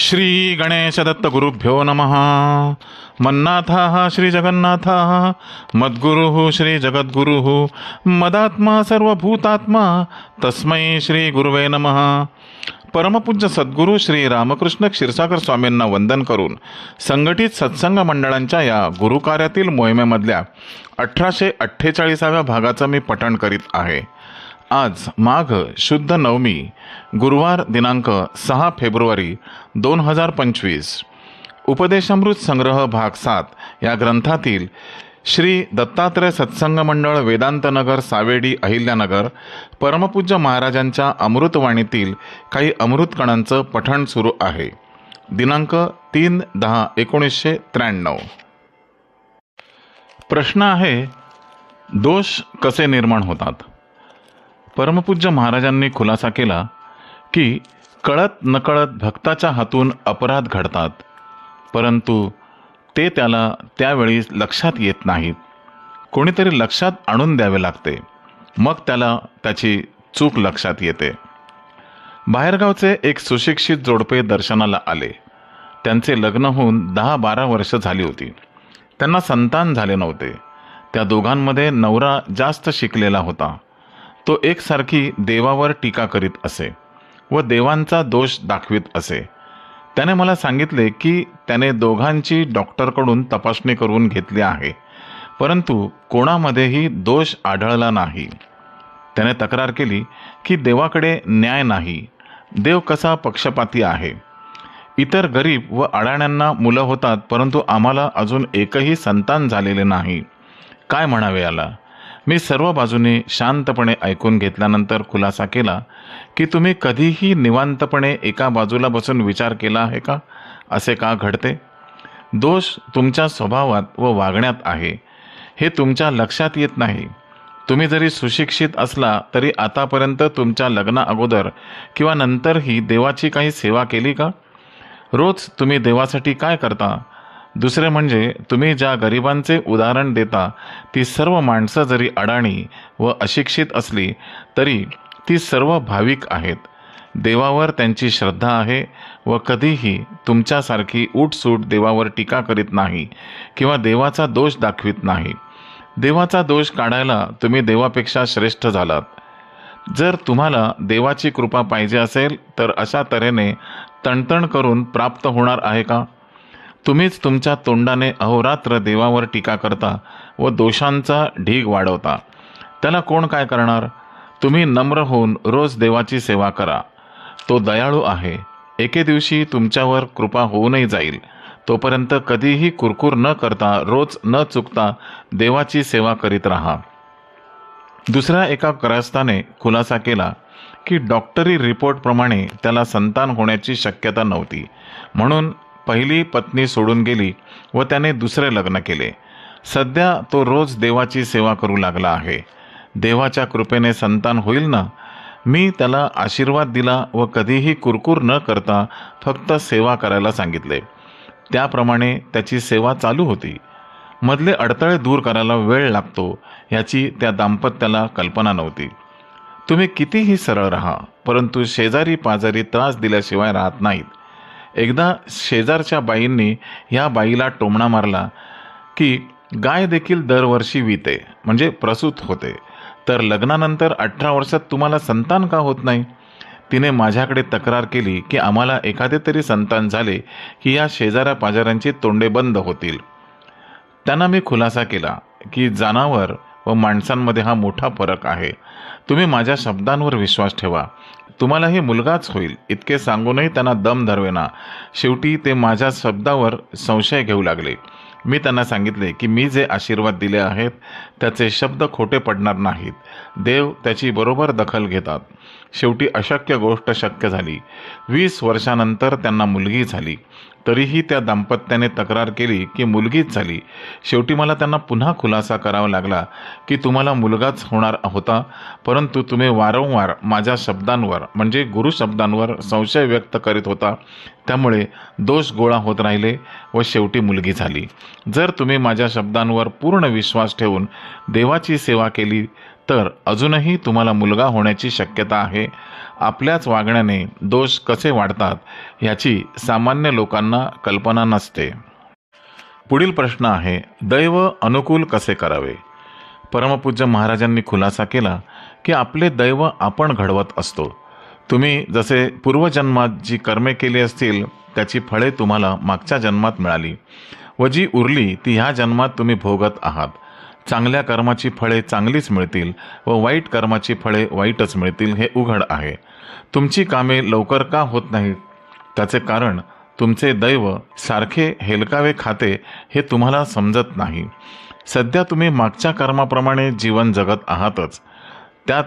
श्री गणेश दत्त गुरुभ्यो नमः। मन्नाथाः श्रीजगन्नाथः मद्गुरुः श्रीजगद्गुरुः मदात्मा सर्वभूतात्मा तस्मै श्री गुरुवे नमः। परमपूज्य सद्गुरू श्री रामकृष्ण क्षीरसागर स्वामींना वंदन करून संघटित सत्संग मंडळांच्या या गुरुकार्यातील मोहिमेमधल्या अठराशे अठ्ठेचाळीसाव्या भागाचं मी पठण करीत आहे. आज माघ शुद्ध नवमी गुरुवार दिनांक सहा फेब्रुवारी दोन हजार पंचवीस. उपदेशामृत संग्रह भाग सात या ग्रंथातील श्री दत्तात्रय सत्संग मंडळ वेदांतनगर सावेडी अहिल्यानगर परमपूज्य महाराजांच्या अमृतवाणीतील काही अमृतकणांचं पठण सुरू आहे. दिनांक तीन दहा एकोणीसशे त्र्याण्णव. प्रश्न आहे दोष कसे निर्माण होतात? परमपूज्य महाराजांनी खुलासा केला की कळत नकळत भक्ताच्या हातून अपराध घडतात परंतु ते त्याला त्यावेळी लक्षात येत नाहीत. कोणीतरी लक्षात आणून द्यावे लागते मग त्याला त्याची चूक लक्षात येते. बाहेरगावचे एक सुशिक्षित जोडपे दर्शनाला आले. त्यांचे लग्न होऊन दहा बारा वर्ष झाली होती. त्यांना संतान झाले नव्हते. त्या दोघांमध्ये नवरा जास्त शिकलेला होता. तो एकसारखी देवावर टीका करीत असे व देवांचा दोष दाखवित असे. त्याने मला सांगितले की त्याने दोघांची डॉक्टरकडून तपासणी करून घेतली आहे परंतु कोणामध्येही दोष आढळला नाही. त्याने तक्रार केली की देवाकडे न्याय नाही देव कसा पक्षपाती आहे? इतर गरीब व अडाण्यांना मुलं होतात परंतु आम्हाला अजून एकही संतान झालेले नाही. काय म्हणावे याला? मी सर्व बाजूने शांतपणे ऐकून घेतल्यानंतर खुलासा केला की तुम्ही कधीही निवांतपणे एका बाजूला बसून विचार केला आहे का? असे का घडते? दोष तुमच्या स्वभावात व वागण्यात आहे. हे तुमच्या लक्षात येत नाही. तुम्ही जरी सुशिक्षित असला तरी आतापर्यंत तुमच्या लग्ना अगोदर किंवा नंतरही देवाची काही सेवा केली का? रोज तुम्ही देवासाठी काय करता? दुसरे म्हणजे तुम्ही ज्या गरिबांचे उदाहरण देता ती सर्व माणसं जरी अडाणी व अशिक्षित असली तरी ती सर्व भाविक आहेत. देवावर त्यांची श्रद्धा आहे व कधीही तुमच्यासारखी उठसूट देवावर टीका करीत नाही किंवा देवाचा दोष दाखवित नाही. देवाचा दोष काढायला तुम्ही देवापेक्षा श्रेष्ठ झालात. जर तुम्हाला देवाची कृपा पाहिजे असेल तर अशा तऱ्हेने तणतण करून प्राप्त होणार आहे का? तुम्हीच तुमच्या तोंडाने अहोरात्र देवावर टीका करता व दोषांचा ढीग वाढवता. त्याला कोण काय करणार? तुम्ही नम्र होऊन रोज देवाची सेवा करा. तो दयाळू आहे. एके दिवशी तुमच्यावर कृपा होऊनही जाईल. तोपर्यंत कधीही कुरकुर न करता रोज न चुकता देवाची सेवा करीत राहा. दुसऱ्या एका ग्रस्ताने खुलासा केला की डॉक्टरी रिपोर्टप्रमाणे त्याला संतान होण्याची शक्यता नव्हती. म्हणून पहिली पत्नी सोडून गेली व त्याने दुसरे लग्न केले. सध्या तो रोज देवाची सेवा करू लागला आहे. देवाच्या कृपेने संतान होईल ना? मी त्याला आशीर्वाद दिला व कधीही कुरकुर न करता फक्त सेवा करायला सांगितले. त्याप्रमाणे त्याची सेवा चालू होती. मधले अडथळे दूर करायला वेळ लागतो याची त्या दाम्पत्याला कल्पना नव्हती. तुम्ही कितीही सरळ राहा परंतु शेजारी पाजारी त्रास दिल्याशिवाय राहत नाहीत. एकदा शेजारच्या बाईंनी ह्या बाईला टोमणा मारला की गाय देखील दरवर्षी विते म्हणजे प्रसूत होते. तर लग्नानंतर अठरा वर्षात तुम्हाला संतान का होत नाही? तिने माझ्याकडे तक्रार केली की आम्हाला एखादे तरी संतान झाले की या शेजाऱ्या पाजाऱ्यांची तोंडे बंद होतील. त्यांना मी खुलासा केला की जनावर व माणसांमध्ये हा मोठा फरक आहे. तुम्ही माझ्या शब्दांवर विश्वास ठेवा. तुम्हालाही मुलगाच होईल. इतके सांगूनही त्यांना दम धरवेना. शेवटी ते माझ्या शब्दावर संशय घेऊ लागले. मी त्यांना सांगितले की मी जे आशीर्वाद दिले आहेत त्याचे शब्द खोटे पडणार नाहीत. देव त्याची बरोबर दखल घेतात. शेवटी अशक्य गोष्ट शक्य झाली. वीस वर्षानंतर त्यांना मुलगी झाली. तरीही त्या दाम्पत्याने तक्रार केली की मुलगीच झाली. शेवटी मला त्यांना पुन्हा खुलासा करावा लागला की तुम्हाला मुलगाच होणार होता परंतु तुम्ही वारंवार माझ्या शब्दांवर म्हणजे गुरुशब्दांवर संशय व्यक्त करीत होता. त्यामुळे दोष गोळा होत राहिले व शेवटी मुलगी झाली. जर तुम्ही माझ्या शब्दांवर पूर्ण विश्वास ठेवून देवाची सेवा केली तर अजूनही तुम्हाला मुलगा होण्याची शक्यता आहे. आपल्याच वागण्याने दोष कसे वाढतात ह्याची सामान्य लोकांना कल्पना नसते. पुढील प्रश्न आहे दैव अनुकूल कसे करावे? परमपूज्य महाराजांनी खुलासा केला की आपले दैव आपण घडवत असतो. तुम्ही जसे पूर्वजन्मात जी कर्मे केली असतील त्याची फळे तुम्हाला मागच्या जन्मात मिळाली व जी उरली ती ह्या जन्मात तुम्ही भोगत आहात. चांगल्या कर्माची फळे चांगलीच मिळतील व वाईट कर्माची फळे वाईटच मिळतील हे उघड आहे. तुमची कामे लवकर का होत नाहीत? त्याचे कारण तुमचे दैव सारखे हेलकावे खाते हे तुम्हाला समजत नाही. सध्या तुम्ही मागच्या कर्माप्रमाणे जीवन जगत आहातच. त्यात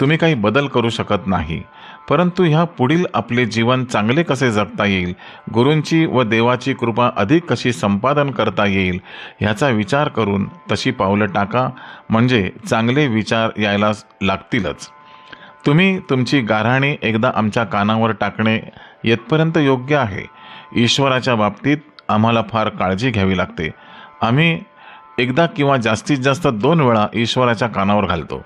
तुम्ही काही बदल करू शकत नाही. परंतु ह्या पुढील आपले जीवन चांगले कसे जगता येईल? गुरूंची व देवाची कृपा अधिक कशी संपादन करता येईल? ह्याचा विचार करून तशी पावलं टाका. म्हणजे चांगले विचार यायला लागतीलच. तुम्ही तुमची गाऱ्हाणी एकदा आमच्या कानावर टाकणे येतपर्यंत योग्य आहे. ईश्वराच्या बाबतीत आम्हाला फार काळजी घ्यावी लागते. आम्ही एकदा किंवा जास्तीत जास्त दोन वेळा ईश्वराच्या कानावर घालतो.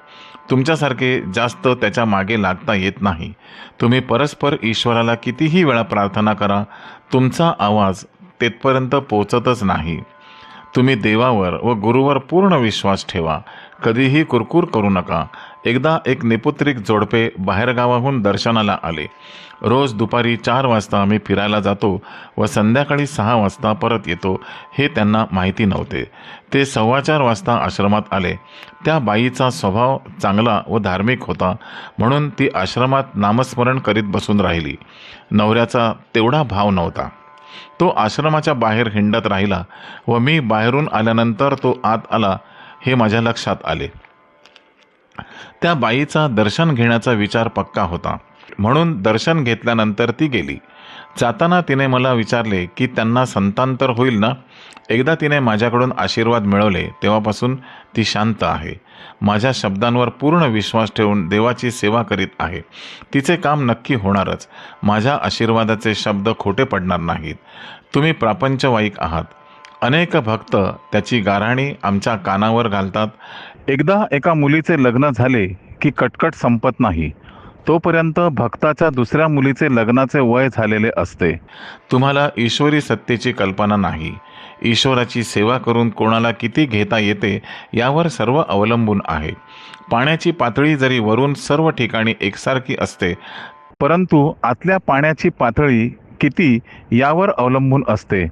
तुमच्यासारखे जास्त त्याच्यामागे लागता येत नाही. तुम्ही परस्पर ईश्वराला कितीही वेळा प्रार्थना करा तुमचा आवाज तेथपर्यंत पोचतच नाही. तुम्ही देवावर व गुरुवर पूर्ण विश्वास ठेवा. कधीही कुरकुर करू नका. एकदा एक निपुत्रिक जोडपे बाहेरगावाहून दर्शनाला आले. रोज दुपारी चार वाजता आम्ही फिरायला जातो व संध्याकाळी सहा वाजता परत येतो हे त्यांना माहिती नव्हते. ते सव्वा चार वाजता आश्रमात आले. त्या बाईचा स्वभाव चांगला व धार्मिक होता म्हणून ती आश्रमात नामस्मरण करीत बसून राहिली. नवऱ्याचा तेवढा भाव नव्हता. तो आश्रमाच्या बाहेर हिंडत राहिला व मी बाहेरून आल्यानंतर तो आत आला हे माझ्या लक्षात आले. त्या बाईचा दर्शन घेण्याचा विचार पक्का होता. म्हणून दर्शन घेतल्यानंतर ती गेली. जाताना तिने मला विचारले की त्यांना संतान तर होईल ना? एकदा तिने माझ्याकडून आशीर्वाद मिळवले तेव्हापासून ती शांत आहे. माझ्या शब्दांवर पूर्ण विश्वास ठेवून देवाची सेवा करीत आहे. तिचे काम नक्की होणारच. माझ्या आशीर्वादाचे शब्द खोटे पडणार नाहीत. तुम्ही प्रापंचवाईक आहात. अनेक भक्त त्याची गाराणी आमच्या कानावर घालतात. एकदा एका मुलीचे लग्न झाले की कटकट संपत नाही. तोपर्यंत भक्ताच्या दुसऱ्या मुलीचे लग्नाचे वय झालेले असते. तुम्हाला ईश्वरी सत्तेची कल्पना नाही. ईश्वराची सेवा करून कोणाला किती घेता येते यावर सर्व अवलंबून आहे. पाण्याची पातळी जरी वरून सर्व ठिकाणी एकसारखी असते परंतु आतल्या पाण्याची पातळी किती यावर अवलंबून असते.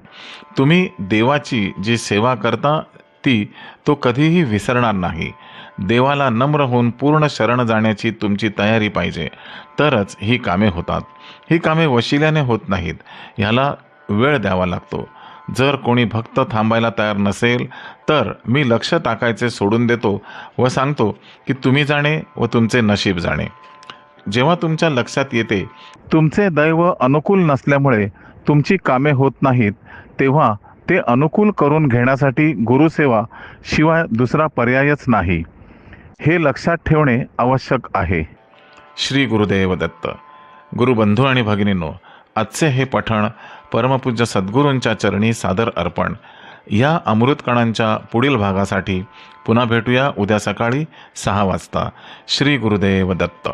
तुम्ही देवाची जी सेवा करता ती तो कधीही विसरणार नाही. देवाला नम्र होऊन पूर्ण शरण जाण्याची तुमची तयारी पाहिजे. तरच ही कामे होतात. ही कामे वशिल्याने होत नाहीत. ह्याला वेळ द्यावा लागतो. जर कोणी भक्त थांबायला तयार नसेल तर मी लक्ष टाकायचे सोडून देतो व सांगतो की तुम्ही जाणे व तुमचे नशीब जाणे. जेव्हा तुमच्या लक्षात येते तुमचे दैव अनुकूल नसल्यामुळे तुमची कामे होत नाहीत तेव्हा ते अनुकूल करून घेण्यासाठी गुरुसेवा शिवाय दुसरा पर्यायच नाही. हे लक्षात ठेवणे आवश्यक आहे. श्री गुरुदेव दत्त. गुरुबंधू आणि भगिनींनो आजचे हे पठण परमपूज्य सद्गुरूंच्या चरणी सादर अर्पण. या अमृतकणांच्या पुढील भागासाठी पुन्हा भेटूया उद्या सकाळी सहा वाजता. श्री गुरुदेव दत्त.